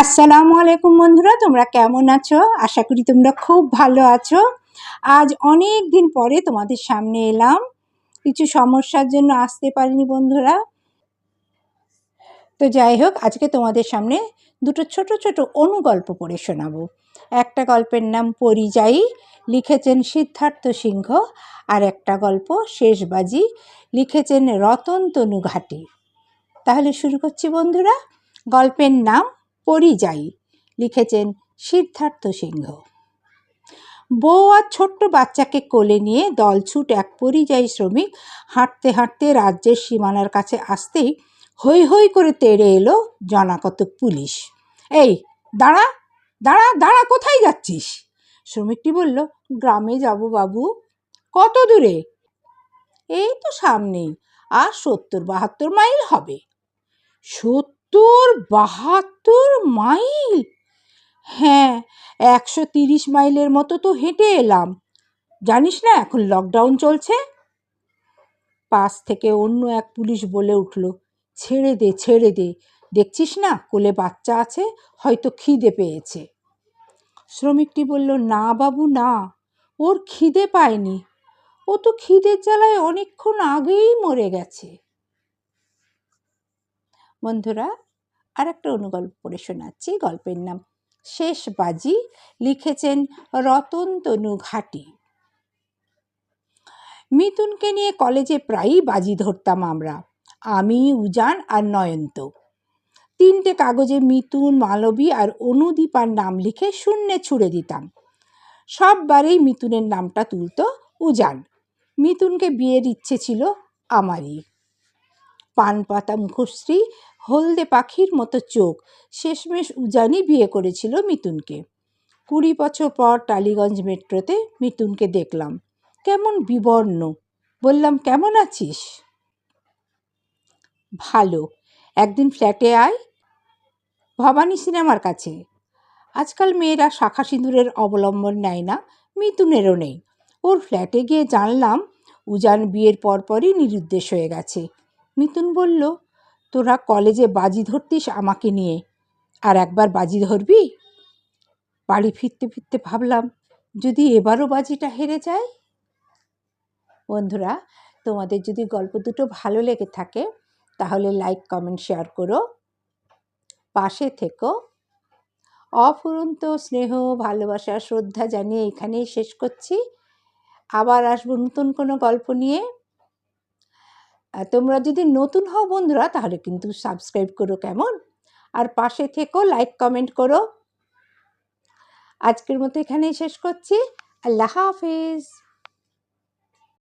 আসসালামু আলাইকুম বন্ধুরা, তোমরা কেমন আছো? আশা করি তোমরা খুব ভালো আছো। আজ অনেক দিন পরে তোমাদের সামনে এলাম। কিছু সমস্যার জন্য আসতে পারিনি বন্ধুরা। তো যাই হোক, আজকে তোমাদের সামনে দুটো ছোট ছোট অনুগল্প পড়ে শোনাবো। একটা গল্পের নাম পরিযায়ী, লিখেছেন সিদ্ধার্থ সিংহ, আর একটা গল্প শেষবাজি, লিখেছেন রতন তনু ঘাটি তাহলে শুরু করছি বন্ধুরা। গল্পের নাম পরিযায়ী লিখেছেন সিদ্ধার্থ সিংহ। বউ আর ছোট্ট বাচ্চাকে কোলে নিয়ে দলছুট এক পরিযায়ী শ্রমিক হাঁটতে হাঁটতে রাজ্যের সীমানার কাছে আসতেই হৈ হৈ করে তেড়ে এলো জনাকতক পুলিশ। এই, দাঁড়া দাঁড়া দাঁড়া, কোথায় যাচ্ছিস? শ্রমিকটি বলল, গ্রামে যাব বাবু। কত দূরে? এই তো সামনেই, আর সত্তর বাহাত্তর মাইল হবে। সত্তর বাহাত্তর মাইল? হ্যাঁ একশো তিরিশ মাইলের মতো তো হেঁটে এলাম। জানিস না এখন লকডাউন চলছে? পাশ থেকে অন্য এক পুলিশ বলে উঠল, ছেড়ে দে ছেড়ে দে। দেখছিস না, কোলে বাচ্চা আছে, হয়তো খিদে পেয়েছে। শ্রমিকটি বলল, না বাবু, না, ওর খিদে পায়নি। ও তো খিদের জ্বালায় অনেকক্ষণ আগেই মরে গেছে। বন্ধুরা আর একটা অনুগল্প পড়ে শোনাচ্ছি, গল্পের নাম শেষ বাজি, লিখেছেন রতন তনু ঘাটি। মিতুনকে নিয়ে কলেজে প্রায়ই বাজি ধরতাম আমরা, আমি, উজান আর নয়ন্ত। তিনটে কাগজে মিতুন মালবী আর অনুদীপার নাম লিখে শূন্যে ছুড়ে দিতাম। সববারেই মিতুনের নামটা তুলতো উজান। মিতুনকে বিয়ের ইচ্ছে ছিল আমারই। পান পাতা মুখশ্রী হলদে পাখির মতো চোখ। শেষমেশ উজানি বিয়ে করেছিল মিতুনকে। কুড়ি বছর পর টালিগঞ্জ মেট্রোতে মিতুনকে দেখলাম। কেমন বিবর্ণ। বললাম, কেমন আছিস? ভালো। একদিন ফ্ল্যাটে আয় ভবানী সিনেমার কাছে। আজকাল মেয়েরা শাখা সিঁদুরের অবলম্বন নেয় না, মিতুনেরও নেই। ওর ফ্ল্যাটে গিয়ে জানলাম, উজান বিয়ের পরপরই নিরুদ্দেশ হয়ে গেছে। মিতুন বলল তোরা কলেজে বাজি ধরতিস আমাকে নিয়ে। আর একবার বাজি ধরবি? বাড়ি ফিরতে ফিরতে ভাবলাম, যদি এবারও বাজিটা হেরে যায়? বন্ধুরা, তোমাদের যদি গল্প দুটো ভালো লেগে থাকে, তাহলে লাইক, কমেন্ট, শেয়ার করো। পাশে থেকো। অফুরন্ত স্নেহ, ভালোবাসা, শ্রদ্ধা জানিয়ে এখানেই শেষ করছি। আবার আসব নতুন কোনো গল্প নিয়ে। তোমরা যদি নতুন হও বন্ধুরা, তাহলে কিন্তু সাবস্ক্রাইব করো কেমন? আর পাশে থেকো লাইক কমেন্ট করো। আজকের মতো এখানেই শেষ করছি। আল্লাহ হাফিজ।